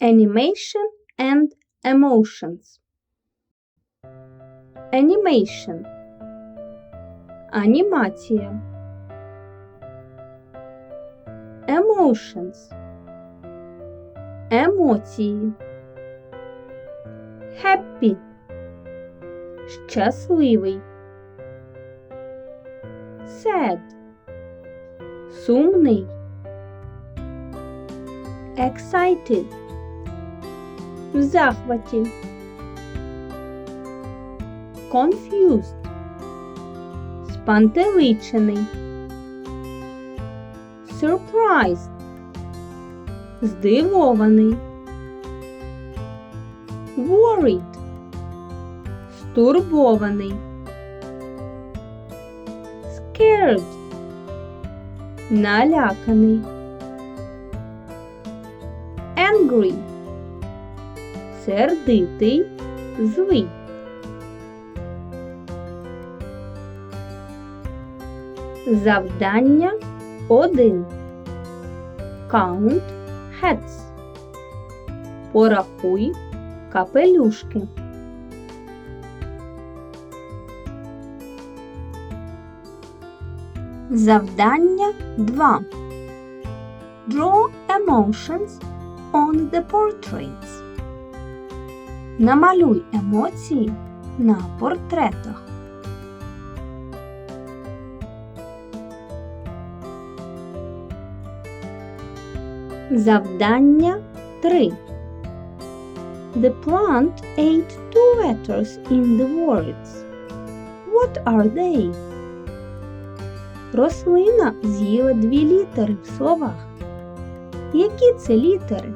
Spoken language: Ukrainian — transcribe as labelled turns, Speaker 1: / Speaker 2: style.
Speaker 1: Animation and emotions. Animation. Анімація. Emotions. Емоції. Happy. Щасливий. Sad. Сумний. Excited. В захваті. Confused. Спантеличений. Surprised. Здивований. Worried. Стурбований. Scared. Наляканий. Angry. Сердитий, злий. Завдання 1. Count hats. Порахуй капелюшки. Завдання 2. Draw emotions on the portraits. Намалюй емоції на портретах. Завдання 3. The plant ate two letters in the words. What are they? Рослина з'їла дві літери в словах. Які це літери?